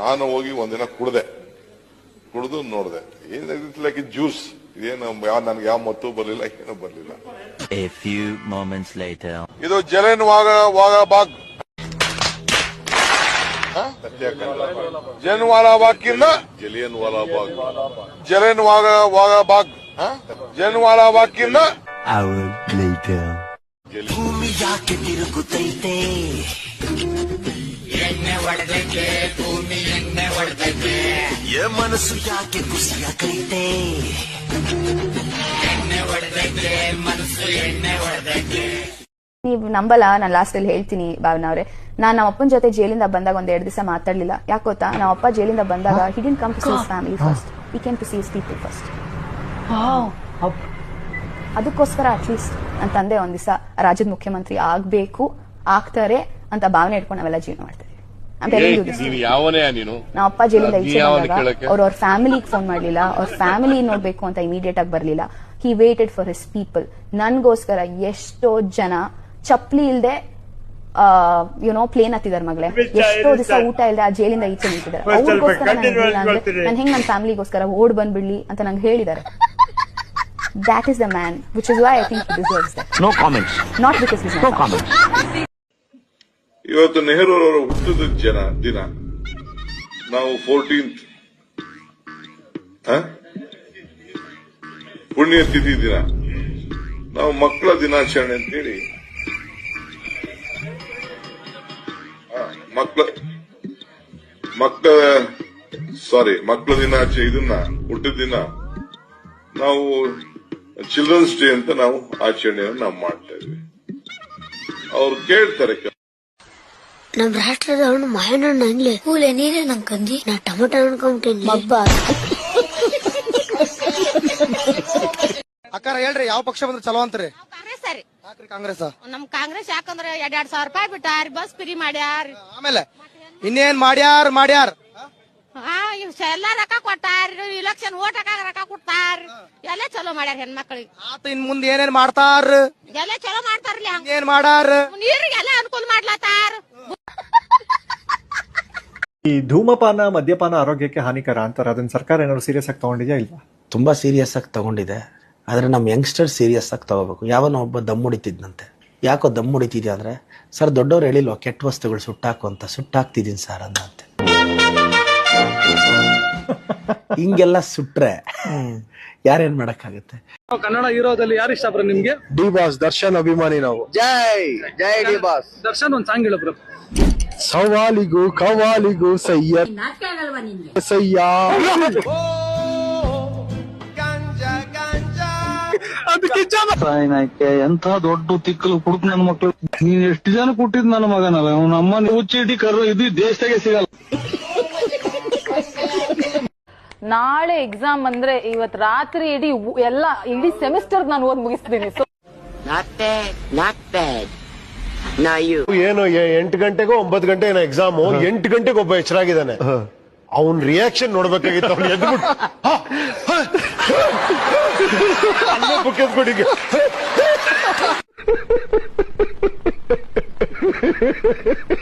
ನಾನು ಹೋಗಿ ಒಂದಿನ ಕುಡ್ದೆ. ಕುಡಿದು ನೋಡಿದೆ. ಏನ್ ಲೈಕ್ ಜ್ಯೂಸ್ ಇದೇನು ಯಾವ ನನಗೆ ಯಾವ ಮತ್ತೂ ಬರಲಿಲ್ಲ ಏನೂ ಬರಲಿಲ್ಲ. A few moments later. ಇದು ಜಲೇನ್ ವಾಗ ವಾಗ ಬಾಗ್. ಜನ್ ವಾಲಾ ಬಾಗ್ಕಿಂದ ಜಲಿಯನ್ ವಾಲಾ ಬಾಗ್. ಜಲೇನ್ ವಾಗ ವಾಗ ಬಾಗ್. ಜನ್ ವಾಲಾ ಬಾಗ್ಕಿಂದ Hour ಹೊಡೆದಕ್ಕೆ ಭೂಮಿ ಯಾಕೆ ಖುಷಿಯಾಗೈತೆ ಎಣ್ಣೆ ಹೊಡೆದಕ್ಕೆ ಮನಸ್ಸು ಎಣ್ಣೆ ಹೊಡೆದಕ್ಕೆ ನೀವು ನಂಬಲ್ಲ ನಾನು ಲಾಸ್ಟ್ ಅಲ್ಲಿ ಹೇಳ್ತೀನಿ ಭಾವನ ಅವ್ರೆ. ನಾನು ನಮ್ಮ ಅಪ್ಪನ ಜೊತೆ ಜೈಲಿಂದ ಬಂದಾಗ ಒಂದ್ ಎರಡು ದಿವಸ ಮಾತಾಡ್ಲಿಲ್ಲ. ಯಾಕೆ ಗೊತ್ತಾ? ನಮ್ಮ ಅಪ್ಪ ಜೈಲಿಂದ ಬಂದಾಗ he didn't come to see his family first he can to see his people first ಅದಕ್ಕೋಸ್ಕರ ಅಟ್ಲೀಸ್ಟ್ ನನ್ನ ತಂದೆ ಒಂದ್ ದಿವಸ ರಾಜ್ಯದ ಮುಖ್ಯಮಂತ್ರಿ ಆಗ್ಬೇಕು ಆಗ್ತಾರೆ ಅಂತ ಭಾವನೆ ಇಟ್ಕೊಂಡು ನಾವೆಲ್ಲ ಜೀವನ ಮಾಡ್ತೀವಿ. ನೀನು ಯಾವನೇ ನೀನು? ನಮ್ಮ ಅಪ್ಪ ಜೈಲಿಂದ ನೀ ಈಚೆ ಬಂದಾಗ? ಅವ್ರ ಅವ್ರ ಫ್ಯಾಮಿಲಿಗೆ ಫೋನ್ ಮಾಡ್ಲಿಲ್ಲ ಅವ್ರ ಫ್ಯಾಮಿಲಿ ನೋಡ್ಬೇಕು ಅಂತ ಇಮಿಡಿಯೇಟ್ ಆಗಿ ಬರ್ಲಿಲ್ಲ. He waited for his people ನನ್ಗೋಸ್ಕರ ಎಷ್ಟೋ ಜನ ಚಪ್ಪಲಿ ಇಲ್ದೆ ಯುನೋ ಪ್ಲೇನ್ ಹತ್ತಿದಾರೆ ಮಗಳೇ. ಎಷ್ಟೋ ದಿವಸ ಊಟ ಇಲ್ಲದೆ ಆ ಜೈಲಿಂದ ಈಚೆ ನಿಂತಿದ್ದಾರೆ ಅವ್ರಿಗೋಸ್ಕರ ನಾನು ಹೆಂಗ್ ನನ್ನ ಫ್ಯಾಮಿಲಿಗೋಸ್ಕರ ಓಡ್ ಬಂದ್ಬಿಡ್ಲಿ ಅಂತ ನಂಗೆ ಹೇಳಿದ್ದಾರೆ that is the man which is why I think deserves that No comments. Not because is No comments. ಇವತ್ತು ನೆಹರೂರವರ ಹುಟ್ಟಿದ ಜನ ದಿನ. ನಾವು ಫೋರ್ಟೀನ್ತ್ ಪುಣ್ಯತಿಥಿ ದಿನ. ನಾವು ಮಕ್ಕಳ ದಿನಾಚರಣೆ ಅಂತೇಳಿ. ಮಕ್ಕಳ ಮಕ್ಕಳ ಸಾರಿ ಮಕ್ಕಳ ದಿನಾಚೆ ಇದನ್ನ, ಹುಟ್ಟಿದ ದಿನ. ನಾವು ಚಿಲ್ಡ್ರನ್ಸ್ ಡೇ ಅಂತ ನಾವು ಆಚರಣೆಯನ್ನು ನಾವು ಮಾಡ್ತಾ ಇದ್ವಿ. ಅವ್ರು ಕೇಳ್ತಾರೆ ನಮ್ ರಾಷ್ಟ್ರದ ಹಣ್ಣು ಮಾವಿನ ಹಣ್ಣು ಅನ್ಲಿ ಹೂಲೆ ನೀರೇ ನಂಗ್ ಕಂದಿ. ನಾ ಟೊಮೊಟೊ ಅನ್ಕೊಂಬಿಟ್ಟೇನಿ. ಹಬ್ಬ ಅಕ್ಕಾರ ಹೇಳ್ರಿ ಯಾವ ಪಕ್ಷ ಬಂದ್ರೆ ಚಲೋ ಅಂತ್ರಿ? ಕಾಂಗ್ರೆಸ್ ರೀ. ಯಾಕ್ರಿ ಕಾಂಗ್ರೆಸ್? ನಮ್ ಕಾಂಗ್ರೆಸ್ ಯಾಕಂದ್ರೆ ಎರಡ್ ಎರಡ್ ಸಾವಿರ ರೂಪಾಯಿ ಬಿಟ್ಟಾರ ಬಸ್ ಫ್ರೀ ಮಾಡ್ಯಾರ. ಆಮೇಲೆ ಇನ್ನೇನ್ ಮಾಡ್ಯಾರ ಮಾಡ್ಯಾರ? ಆ, ಇವ್ ಎಲ್ಲಾ ರೊಕ್ಕ ಕೊಟ್ಟಾರ ಇಲೆಕ್ಷನ್ ಓಟ್ ಹಾಕಾಗ ರೊಕ್ಕ ಕೊಡ್ತಾರ. ಎಲ್ಲ ಚಲೋ ಮಾಡ್ಯಾರ ಹೆಣ್ಮಕ್ಳಿಗೆ. ಆತ ಇನ್ ಮುಂದೆ ಏನೇನ್ ಮಾಡ್ತಾರ? ಎಲ್ಲ ಚಲೋ ಮಾಡ್ತಾರ ಹಂಗ. ಏನ್ ಮಾಡಾರ ನೀರಿಗೆಲ್ಲ ಅನುಕೂಲ ಮಾಡ್ಲತ್ತಾರ ಈ ಧೂಮಪಾನ ಮದ್ಯಪಾನ ಆರೋಗ್ಯಕ್ಕೆ ಹಾನಿಕರ ಅಂತಾರೆ. ಅದನ್ನ ಸರ್ಕಾರ ಏನಾದ್ರು ಸೀರಿಯಸ್ ಆಗಿ ತಗೊಂಡಿದ್ಯಾ ಇಲ್ವಾ? ತುಂಬ ಸೀರಿಯಸ್ ಆಗಿ ತಗೊಂಡಿದೆ. ಆದರೆ ನಮ್ಮ ಯಂಗ್ಸ್ಟರ್ ಸೀರಿಯಸ್ ಆಗಿ ತಗೋಬೇಕು. ಯಾವನೋ ಒಬ್ಬ ದಮ್ ಹೊಡಿತಿದ್ನಂತೆ. ಯಾಕೋ ದಮ್ ಹೊಡಿತಿದ್ಯಾ ಅಂದರೆ ಸರ್ ದೊಡ್ಡವ್ರು ಹೇಳಿಲ್ವ ಕೆಟ್ಟ ವಸ್ತುಗಳು ಸುಟ್ಟಾಕು ಅಂತ? ಸುಟ್ಟಾಕ್ತಿದ್ದೀನಿ ಸರ್ ಅಂದಂತೆ ಹಿಂಗೆಲ್ಲ ಸುಟ್ರೆ ಯಾರೇನ್ ಮಾಡಕ್ಕಾಗತ್ತೆ? ಕನ್ನಡ ಹೀರೋದಲ್ಲಿ ಯಾರು ಇಷ್ಟ ಬ್ರೋ ನಿಮ್ಗೆ? ಡಿ ಬಾಸ್ ದರ್ಶನ್ ಅಭಿಮಾನಿ ನಾವು. ಜೈ ಜೈ ಡಿ ಬಾಸ್. ದರ್ಶನ್ ಒಂದ್ ಸಾಂಗ್ ಹೇಳು ಬ್ರೋ. ಸವಾಲಿಗೂ ಕವಾಲಿಗೂ ಸಯ್ಯ ಸಯ್ಯ ಎಂತ ದೊಡ್ಡ ತಿಕ್ಕಲು ಕುಡುಕ್ ನನ್ನ ಮಕ್ಳು. ನೀನ್ ಎಷ್ಟು ಜನ ಕೊಟ್ಟಿದ್ ನನ್ನ ಮಗನಲ್ಲ? ಅವ್ನ ಅಮ್ಮ ಹುಚ್ಚಿಡಿ ಕರು ಇದು ದೇಶದಾಗೆ ಸಿಗಲ್ಲ. ನಾಳೆ ಎಕ್ಸಾಮ್ ಅಂದ್ರೆ ಇವತ್ ರಾತ್ರಿ ಇಡೀ ಎಲ್ಲ ಇಡೀ ಸೆಮಿಸ್ಟರ್ ನಾನು ಓದ್ ಮುಗಿಸ್ತೀನಿ. ಏನು ಎ- ಎಂಟು ಗಂಟೆಗೋ ಒಂಬತ್ತು ಗಂಟೆ ಏನೋ ಎಕ್ಸಾಮು ಎಂಟು ಗಂಟೆಗೆ ಒಬ್ಬ ಎಚ್ಚರಾಗಿದ್ದಾನೆ ಅವನ್ ರಿಯಾಕ್ಷನ್ ನೋಡ್ಬೇಕಾಗಿತ್ತು. ಅವ್ನು ಎದ್ಬಿಟ್ಟು ಹ, ಹ, ಅಲ್ಲೇ book ಎತ್ಬಿಟ್ಟು ಹೀಗೆ.